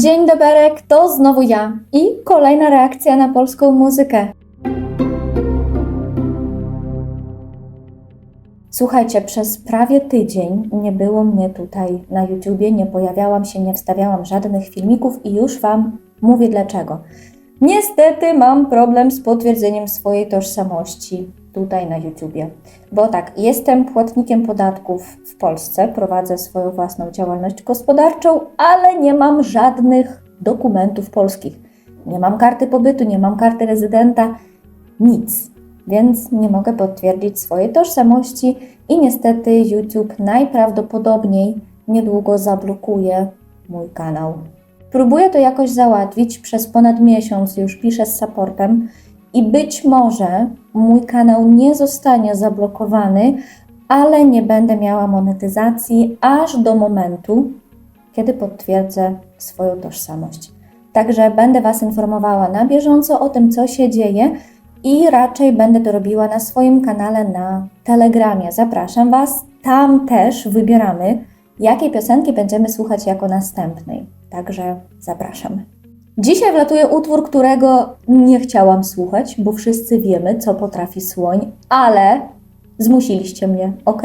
Dzień doberek, to znowu ja i kolejna reakcja na polską muzykę. Słuchajcie, przez prawie tydzień nie było mnie tutaj na YouTubie, nie pojawiałam się, nie wstawiałam żadnych filmików i już Wam mówię dlaczego. Niestety mam problem z potwierdzeniem swojej tożsamości tutaj na YouTubie. Bo tak, jestem płatnikiem podatków w Polsce, prowadzę swoją własną działalność gospodarczą, ale nie mam żadnych dokumentów polskich. Nie mam karty pobytu, nie mam karty rezydenta, nic. Więc nie mogę potwierdzić swojej tożsamości i niestety YouTube najprawdopodobniej niedługo zablokuje mój kanał. Próbuję to jakoś załatwić, przez ponad miesiąc już piszę z supportem i być może mój kanał nie zostanie zablokowany, ale nie będę miała monetyzacji aż do momentu, kiedy potwierdzę swoją tożsamość. Także będę Was informowała na bieżąco o tym, co się dzieje i raczej będę to robiła na swoim kanale na Telegramie. Zapraszam Was. Tam też wybieramy, jakiej piosenki będziemy słuchać jako następnej. Także zapraszam. Dzisiaj wlatuje utwór, którego nie chciałam słuchać, bo wszyscy wiemy, co potrafi słoń, ale zmusiliście mnie, ok?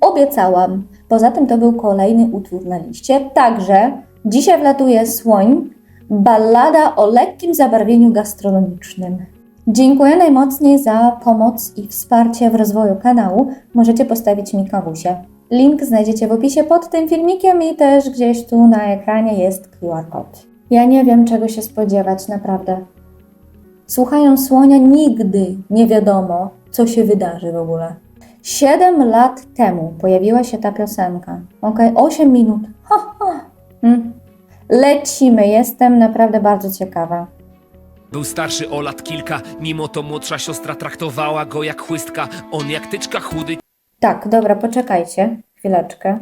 Obiecałam. Poza tym to był kolejny utwór na liście. Także dzisiaj wlatuje słoń, ballada o lekkim zabarwieniu gastronomicznym. Dziękuję najmocniej za pomoc i wsparcie w rozwoju kanału. Możecie postawić mi kawusie. Link znajdziecie w opisie pod tym filmikiem i też gdzieś tu na ekranie jest QR. Ja nie wiem, czego się spodziewać, naprawdę. Słuchając słonia, nigdy nie wiadomo, co się wydarzy w ogóle. Siedem lat temu pojawiła się ta piosenka. Ok, 8 minut. Ha, ha. Hmm. Lecimy, jestem naprawdę bardzo ciekawa. Był starszy o lat kilka, mimo to młodsza siostra traktowała go jak chłystka. On jak tyczka chudy, Tak, dobra, poczekajcie chwileczkę.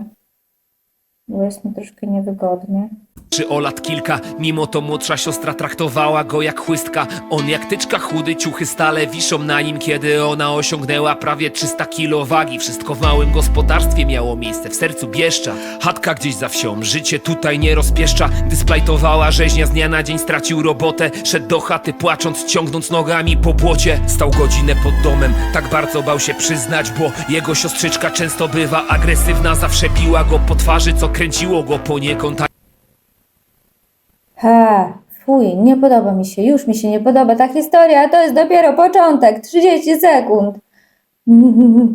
Bo jest mi troszkę niewygodnie. Czy o lat kilka, mimo to młodsza siostra traktowała go jak chłystka. On jak tyczka chudy, ciuchy stale wiszą na nim, kiedy ona osiągnęła prawie 300 kilo wagi. Wszystko w małym gospodarstwie miało miejsce, w sercu Bieszcza. Chatka gdzieś za wsią, życie tutaj nie rozpieszcza. Gdy splajtowała rzeźnia z dnia na dzień stracił robotę. Szedł do chaty płacząc, ciągnąc nogami po płocie. Stał godzinę pod domem, tak bardzo bał się przyznać, bo jego siostrzyczka często bywa agresywna. Zawsze biła go po twarzy, co kręciło go poniekąd. He, fuj, nie podoba mi się, już mi się nie podoba ta historia, to jest dopiero początek, 30 sekund.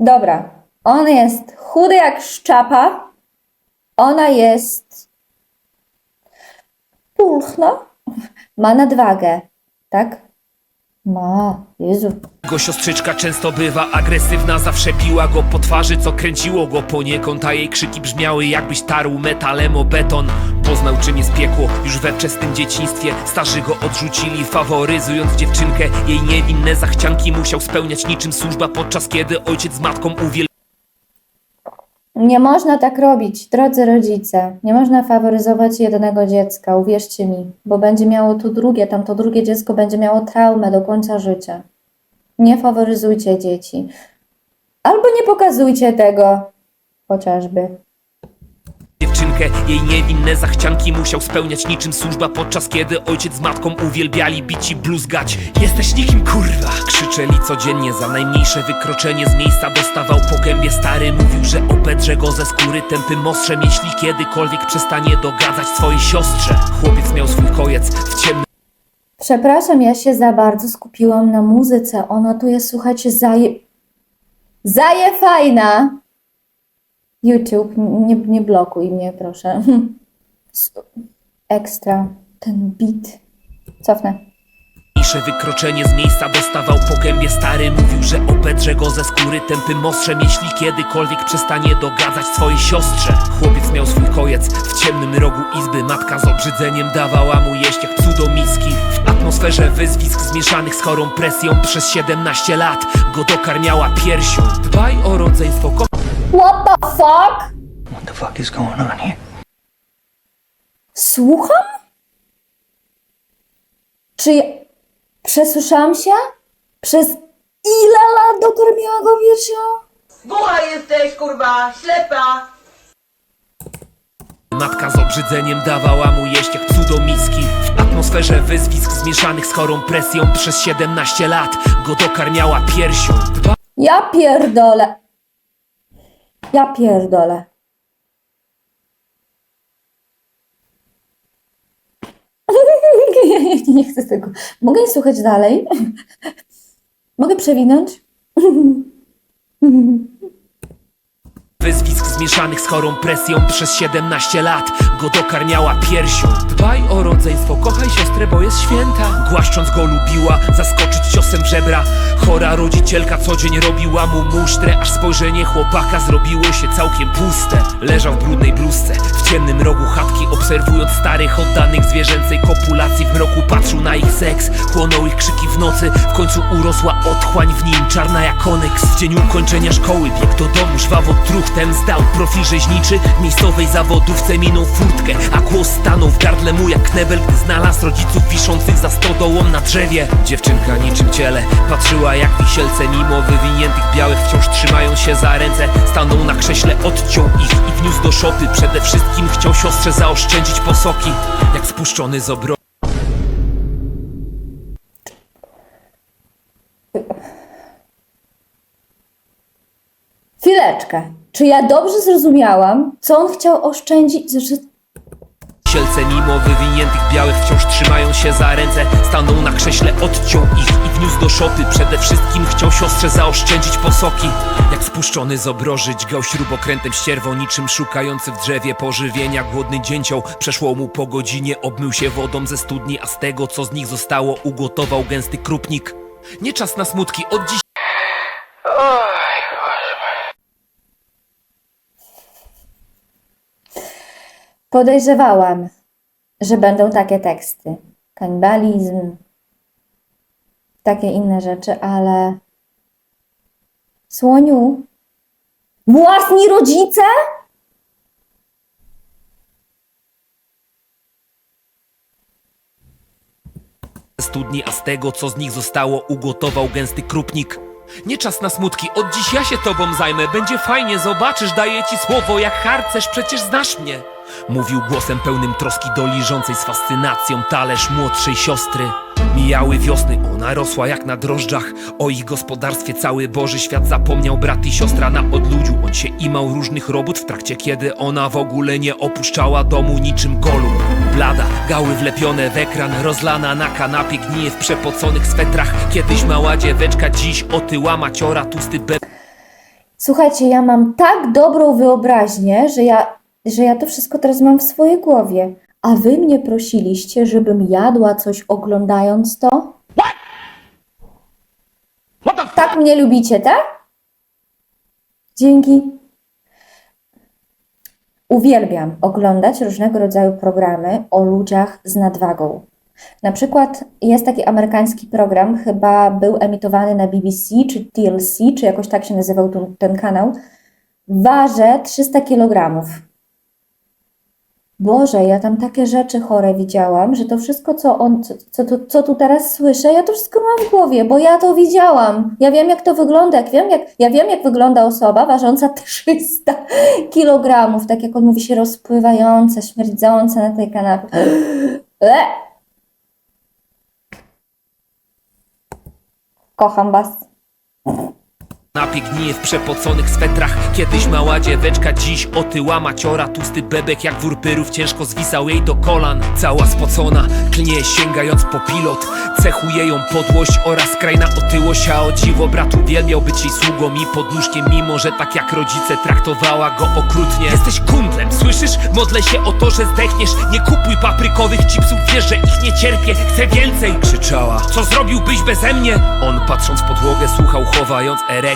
Dobra, on jest chudy jak szczapa, ona jest pulchna, ma nadwagę, tak? Ma, Jezu. Jego siostrzyczka często bywa agresywna, zawsze biła go po twarzy, co kręciło go poniekąd, a jej krzyki brzmiały jakbyś tarł metalem o beton. Poznał czym jest piekło już we wczesnym dzieciństwie, starzy go odrzucili, faworyzując dziewczynkę. Jej niewinne zachcianki musiał spełniać niczym służba, podczas kiedy ojciec z matką uwielbiał Nie można tak robić, drodzy rodzice. Nie można faworyzować jednego dziecka, uwierzcie mi, bo będzie miało tu drugie, tam to drugie dziecko będzie miało traumę do końca życia. Nie faworyzujcie dzieci. Albo nie pokazujcie tego, chociażby. Dziewczynkę. Jej niewinne zachcianki musiał spełniać niczym służba, podczas kiedy ojciec z matką uwielbiali bić i bluzgać. Jesteś nikim kurwa! Krzyczeli codziennie za najmniejsze wykroczenie z miejsca dostawał po gębie stary. Mówił, że obedrze go ze skóry tępym ostrzem, jeśli kiedykolwiek przestanie dogadzać swojej siostrze. Chłopiec miał swój kojec w ciemnym Przepraszam, ja się za bardzo skupiłam na muzyce. Ona tu jest, słuchajcie, zaje... Zaje fajna! YouTube, nie, nie blokuj mnie, proszę. Ekstra. Ten beat. Cofnę. Mniejsze wykroczenie z miejsca dostawał po gębie stary Mówił, że obedrze go ze skóry tępym ostrzem Jeśli kiedykolwiek przestanie dogadzać swojej siostrze Chłopiec miał swój kojec w ciemnym rogu izby Matka z obrzydzeniem dawała mu jeść jak psu do miski W atmosferze wyzwisk zmieszanych z chorą presją Przez 17 lat go dokarmiała piersią Dbaj o rodzeństwo, What the fuck? What the fuck is going on here? Słucham? Czy ja... przesłyszałam się? Przez ile lat dokarmiła go piersią? Głucha jesteś, kurwa, ślepa! Matka z obrzydzeniem dawała mu jeść do miski W atmosferze wyzwisk zmieszanych z chorą presją Przez 17 lat go dokarmiała piersią Dba Ja pierdolę. Ja pierdolę. Ja nie, chcę tego. Mogę słuchać dalej? Mogę przewinąć? Wyzwisk zmieszanych z chorą presją Przez 17 lat. Go dokarmiała piersią. Dbaj o rodzeństwo, kochaj siostrę, bo jest święta. Głaszcząc go lubiła, zaskoczyć ciosem żebra. Chora rodzicielka co dzień robiła mu musztrę Aż spojrzenie chłopaka zrobiło się całkiem puste. Leżał w brudnej bluzce, w ciemnym rogu chatki Obserwując starych oddanych zwierzęcej kopulacji. W mroku patrzył na ich seks, chłonął ich krzyki w nocy. W końcu urosła otchłań w nim, czarna jak onyks W dzień ukończenia szkoły biegł do domu żwawo truchtem Zdał profil rzeźniczy, w miejscowej zawodówce minął furtkę A głos stanął w gardle mu jak knebel Gdy znalazł rodziców wiszących za stodołą na drzewie. Dziewczynka niczym ciele, patrzyła jak wisielce Mimo wywiniętych białych wciąż trzymają się za ręce. Stanął na krześle, odciął ich i wniósł do szopy. Przede wszystkim chciał siostrze zaoszczędzić posoki Jak spuszczony z obro Chwileczkę. Czy ja dobrze zrozumiałam, co on chciał oszczędzić? Że... Sielce mimo wywiniętych białych wciąż trzymają się za ręce Stanął na krześle, odciął ich i wniósł do szopy. Przede wszystkim chciał siostrze zaoszczędzić posoki. Jak spuszczony z obroży dźgał śrubokrętem ścierwo Niczym szukający w drzewie pożywienia Głodny dzięcioł przeszło mu po godzinie Obmył się wodą ze studni, a z tego co z nich zostało Ugotował gęsty krupnik. Nie czas na smutki, od dziś Podejrzewałam, że będą takie teksty. Kanibalizm, takie inne rzeczy, ale. Słoniu? Własni rodzice? studni, a z tego co z nich zostało ugotował gęsty krupnik. Nie czas na smutki, od dziś ja się tobą zajmę, będzie fajnie, zobaczysz, daję ci słowo, jak harcerz, przecież znasz mnie. Mówił głosem pełnym troski do liżącej z fascynacją talerz młodszej siostry. Mijały wiosny, ona rosła jak na drożdżach. O ich gospodarstwie cały Boży świat zapomniał. Brat i siostra na odludziu. On się imał różnych robót w trakcie kiedy ona w ogóle nie opuszczała domu niczym golum Blada, gały wlepione w ekran Rozlana na kanapie gnije w przepoconych swetrach. Kiedyś mała dzieweczka, dziś otyła maciora Tłusty be... Słuchajcie, ja mam tak dobrą wyobraźnię, że ja, że ja to wszystko teraz mam w swojej głowie. A wy mnie prosiliście, żebym jadła coś oglądając to? Tak mnie lubicie, tak? Dzięki. Uwielbiam oglądać różnego rodzaju programy o ludziach z nadwagą. Na przykład jest taki amerykański program, chyba był emitowany na BBC czy TLC, czy jakoś tak się nazywał tu, ten kanał. Ważę 300 kg. Boże, ja tam takie rzeczy chore widziałam, że to wszystko, co, on, co, co, co tu teraz słyszę, ja to wszystko mam w głowie, bo ja to widziałam. Ja wiem, jak to wygląda, jak wiem, jak, ja wiem, jak wygląda osoba ważąca 300 kg, tak jak on mówi, się rozpływająca, śmierdząca na tej kanapie. Kocham was. Kanapie gnije w przepoconych swetrach. Kiedyś mała dzieweczka, dziś otyła maciora. Tłusty bebek jak wór pyrów ciężko zwisał jej do kolan. Cała spocona, klnie sięgając po pilot. Cechuje ją podłość oraz skrajna otyłość. A o dziwo brat uwielbiał być jej sługą i podnóżkiem Mimo, że tak jak rodzice traktowała go okrutnie. Jesteś kundlem, słyszysz? Modlę się o to, że zdechniesz. Nie kupuj paprykowych chipsów, wiesz, że ich nie cierpię. Chcę więcej, krzyczała. Co zrobiłbyś beze mnie? On patrząc w podłogę słuchał, chowając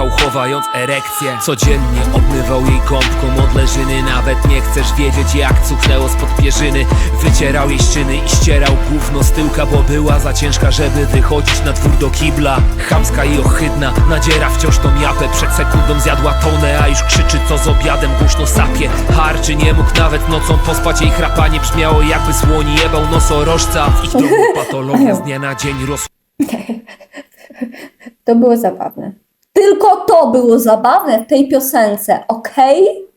słuchał chowając erekcję. Codziennie obmywał jej gąbką od leżyny. Nawet nie chcesz wiedzieć jak cuchnęło spod pierzyny. Wycierał jej ściny i ścierał gówno z tyłka Bo była za ciężka, żeby wychodzić na dwór do kibla. Chamska i ohydna, nadziera wciąż tą japę. Przed sekundą zjadła tonę, a już krzyczy co z obiadem Głośno sapie, harczy, nie mógł nawet nocą pospać Jej chrapanie brzmiało jakby słoni jebał nosorożca. W ich domu patologia z dnia na dzień rosła To było zabawne. Tylko to było zabawne w tej piosence, okej?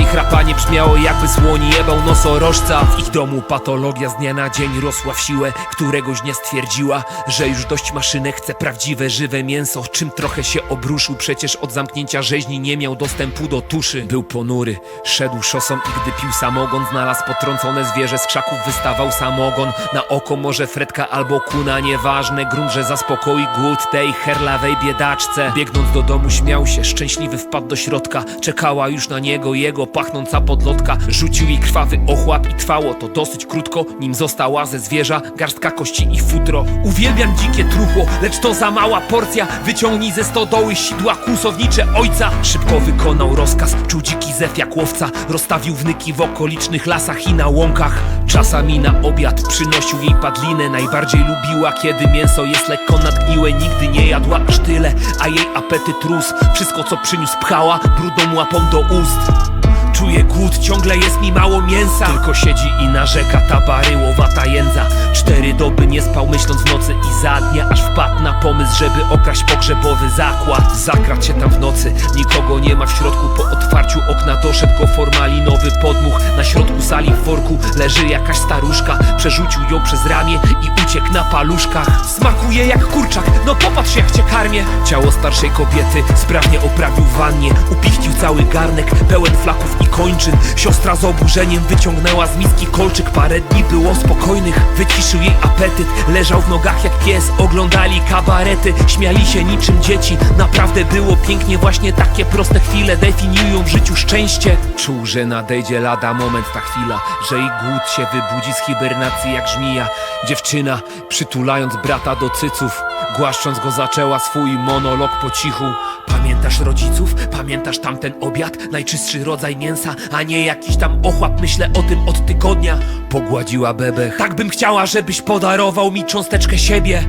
Jej chrapanie brzmiało jakby słoni jebał nosorożca. W ich domu patologia z dnia na dzień rosła w siłę. Któregoś dnia stwierdziła, że już dość maszynek Chce prawdziwe, żywe mięso. Czym trochę się obruszył Przecież od zamknięcia rzeźni nie miał dostępu do tuszy. Był ponury, szedł szosą i gdy pił samogon Znalazł potrącone zwierzę z krzaków wystawał samogon. Na oko może fredka albo kuna Nieważne, grunt, że zaspokoi głód tej herlawej biedaczce. Biegnąc do domu śmiał się, szczęśliwy wpadł do środka. Czekała już na niego jego pachnąca podlotka. Rzucił jej krwawy ochłap i trwało to dosyć krótko Nim została ze zwierza garstka kości i futro. Uwielbiam dzikie truchło, lecz to za mała porcja. Wyciągnij ze stodoły sidła kłusownicze ojca. Szybko wykonał rozkaz, czuł dziki zew jak łowca. Rozstawił wnyki w okolicznych lasach i na łąkach. Czasami na obiad przynosił jej padlinę. Najbardziej lubiła, kiedy mięso jest lekko nadgniłe. Nigdy nie jadła aż tyle, a jej apetyt rósł. Wszystko co przyniósł pchała, brudą łapą do ust Czuję głód, ciągle jest mi mało mięsa. Tylko siedzi i narzeka ta baryłowata jędza Cztery doby nie spał myśląc w nocy i za dnia Aż wpadł na pomysł, żeby okraść pogrzebowy zakład. Zakradł się tam w nocy, nikogo nie ma w środku. Po otwarciu okna doszedł go formalinowy podmuch. Na środku sali w worku leży jakaś staruszka. Przerzucił ją przez ramię i uciekł na paluszkach. Smakuje jak kurczak, no popatrz jak cię karmię. Ciało starszej kobiety sprawnie oprawił wannie. Upichcił cały garnek pełen flaków i kończyn. Siostra z oburzeniem wyciągnęła z miski kolczyk. Parę dni było spokojnych, wyciszył jej apetyt. Leżał w nogach jak pies, oglądali kabarety. Śmiali się niczym dzieci, naprawdę było pięknie. Właśnie takie proste chwile definiują w życiu szczęście. Czuł, że nadejdzie lada moment ta chwila Że i głód się wybudzi z hibernacji jak żmija. Dziewczyna, przytulając brata do cyców Głaszcząc go zaczęła swój monolog po cichu. Pamiętasz rodziców? Pamiętasz tamten obiad? Najczystszy rodzaj mięsa, a nie jakiś tam ochłap Myślę o tym od tygodnia Pogładziła bebech Tak bym chciała, żebyś podarował mi cząsteczkę siebie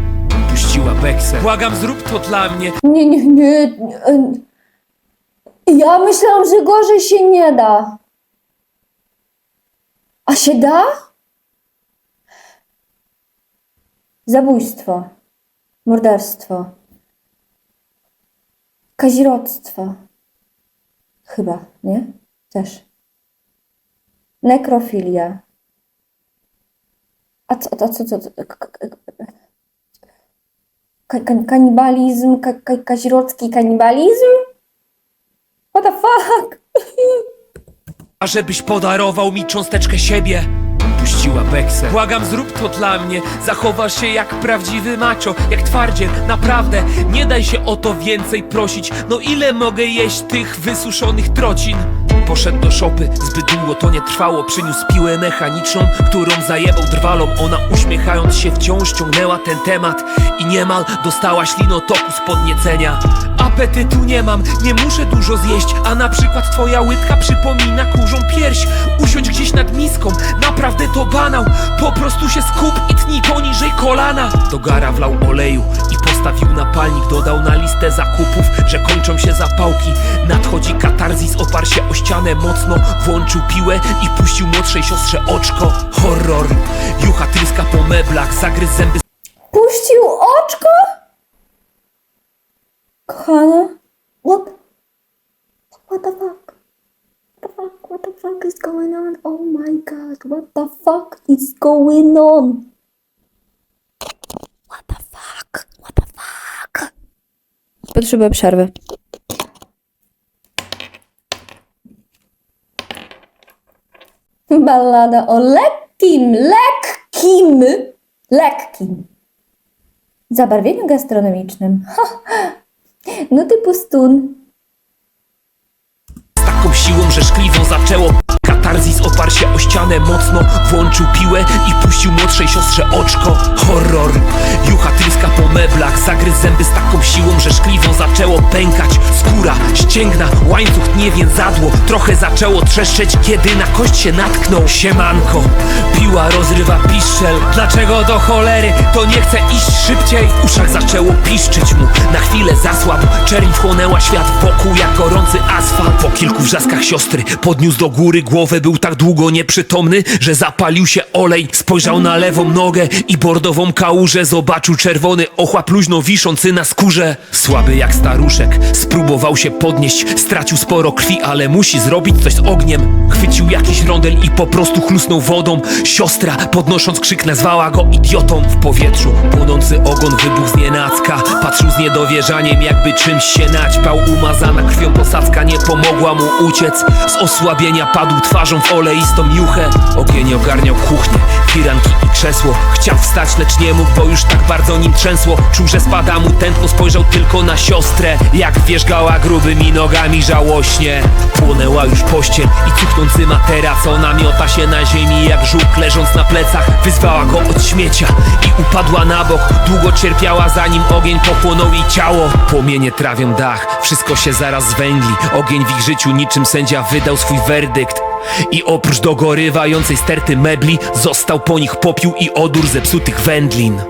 Puściła beksę Błagam, zrób to dla mnie Nie, nie, nie. Ja myślałam, że gorzej się nie da. A się da? Zabójstwo, morderstwo, kazirodztwo. Chyba, nie? Też. Nekrofilia. A co, a co, co, co? Kanibalizm, ka- ka- kazirodzki kanibalizm? What the fuck? A żebyś podarował mi cząsteczkę siebie Puściła beksę Błagam, zrób to dla mnie Zachowasz się jak prawdziwy macho Jak twardziel, naprawdę Nie daj się o to więcej prosić No ile mogę jeść tych wysuszonych trocin? Poszedł do szopy, zbyt długo to nie trwało. Przyniósł piłę mechaniczną, którą zajebał drwalom Ona uśmiechając się wciąż ciągnęła ten temat I niemal dostała ślinotoku z podniecenia. Apetytu nie mam, nie muszę dużo zjeść A na przykład twoja łydka przypomina kurzą pierś. Usiądź gdzieś nad miską, naprawdę to banał. Po prostu się skup i tnij poniżej kolana. Do gara wlał oleju i postawił na palnik Dodał na listę zakupów, że kończą się zapałki Nadchodzi katarzis, oparł się o ścianę mocno Włączył piłę i puścił młodszej siostrze oczko Horror, jucha tryska po meblach Zagryzł zęby Puścił oczko? Kochana? What? What the fuck? What the fuck is going on? Oh my god, what the fuck is going on? What the fuck? What the fuck? Potrzebuję przerwy. Ballada o lekkim, lekkim, lekkim zabarwieniu gastronomicznym. No ty pustun. z taką siłą, że szkliwą zaczęło Tarzis oparł się o ścianę mocno Włączył piłę i puścił młodszej siostrze oczko. Horror. Jucha tryska po meblach Zagryzł zęby z taką siłą, że szkliwą zaczęło pękać. Skóra, ścięgna, łańcuch tnie więzadło Trochę zaczęło trzeszczeć, kiedy na kość się natknął. Siemanko, piła rozrywa piszczel. Dlaczego do cholery to nie chce iść szybciej? W uszach zaczęło piszczeć mu. Na chwilę zasłabł, czerń wchłonęła świat wokół jak gorący asfalt. Po kilku wrzaskach siostry podniósł do góry głowę Był tak długo nieprzytomny, że zapalił się olej Spojrzał na lewą nogę i bordową kałużę Zobaczył czerwony ochłap luźno wiszący na skórze. Słaby jak staruszek, spróbował się podnieść Stracił sporo krwi, ale musi zrobić coś z ogniem. Chwycił jakiś rondel i po prostu chlusnął wodą. Siostra, podnosząc krzyk, nazwała go idiotą W powietrzu. Płonący ogon wybuchł z nienacka Patrzył z niedowierzaniem, jakby czymś się naćpał. Umazana krwią posadzka nie pomogła mu uciec. Z osłabienia padł twarzą w oleistą juchę. Ogień ogarniał kuchnię, firanki i krzesło. Chciał wstać, lecz nie mógł, bo już tak bardzo nim trzęsło. Czuł, że spada mu tętno, spojrzał tylko na siostrę. Jak wierzgała grubymi nogami żałośnie. Płonęła już pościel i cuchnący materac Ona miota się na ziemi jak żółk leżąc na plecach. Wyzwała go od śmiecia i upadła na bok. Długo cierpiała zanim ogień pochłonął jej ciało. Płomienie trawią dach, wszystko się zaraz zwęgli Ogień w ich życiu niczym sędzia wydał swój werdykt i oprócz dogorywającej sterty mebli Został po nich popiół i odór zepsutych wędlin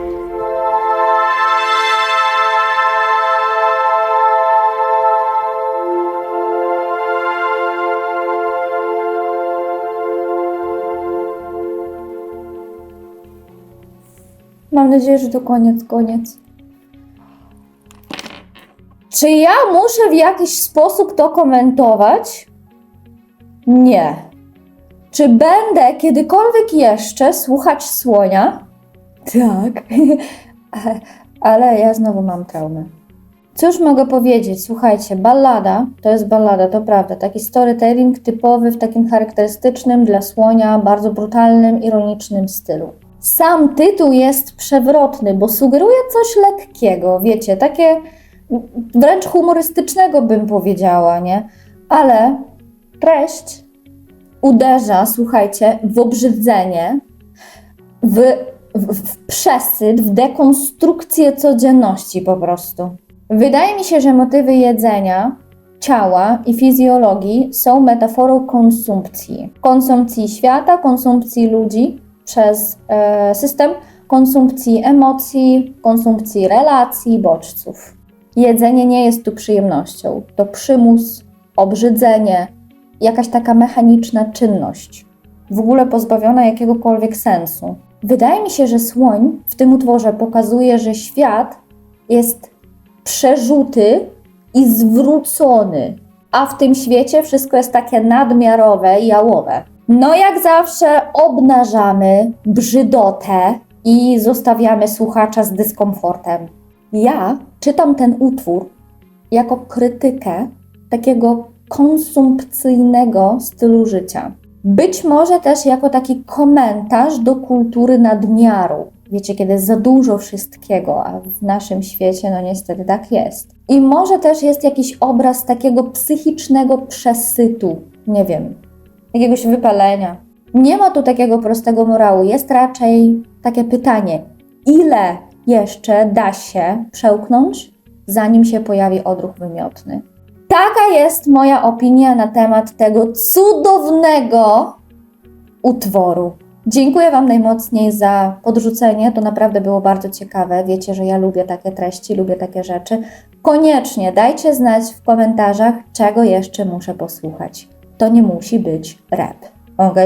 Mam nadzieję, że to koniec, koniec. Czy ja muszę w jakiś sposób to komentować? Nie. Czy będę kiedykolwiek jeszcze słuchać słonia? Tak. Ale ja znowu mam traumę. Cóż mogę powiedzieć? Słuchajcie, ballada to jest ballada, to prawda. Taki storytelling typowy w takim charakterystycznym dla słonia, bardzo brutalnym, ironicznym stylu. Sam tytuł jest przewrotny, bo sugeruje coś lekkiego, wiecie, takie wręcz humorystycznego bym powiedziała, nie? Ale treść uderza, słuchajcie, w obrzydzenie, w, w, w przesyt, w dekonstrukcję codzienności po prostu. Wydaje mi się, że motywy jedzenia, ciała i fizjologii są metaforą konsumpcji. Konsumpcji świata, konsumpcji ludzi przez e, system, konsumpcji emocji, konsumpcji relacji, bodźców. Jedzenie nie jest tu przyjemnością, to przymus, obrzydzenie, jakaś taka mechaniczna czynność, w ogóle pozbawiona jakiegokolwiek sensu. Wydaje mi się, że słoń w tym utworze pokazuje, że świat jest przerzuty i zwrócony, a w tym świecie wszystko jest takie nadmiarowe i jałowe. No, jak zawsze, obnażamy brzydotę i zostawiamy słuchacza z dyskomfortem. Ja czytam ten utwór jako krytykę takiego konsumpcyjnego stylu życia. Być może też jako taki komentarz do kultury nadmiaru. Wiecie, kiedy za dużo wszystkiego, a w naszym świecie, no niestety tak jest. I może też jest jakiś obraz takiego psychicznego przesytu, nie wiem, jakiegoś wypalenia. Nie ma tu takiego prostego morału, jest raczej takie pytanie: ile jeszcze da się przełknąć, zanim się pojawi odruch wymiotny? Taka jest moja opinia na temat tego cudownego utworu. Dziękuję Wam najmocniej za podrzucenie. To naprawdę było bardzo ciekawe. Wiecie, że ja lubię takie treści, lubię takie rzeczy. Koniecznie dajcie znać w komentarzach, czego jeszcze muszę posłuchać. To nie musi być rap. Ok?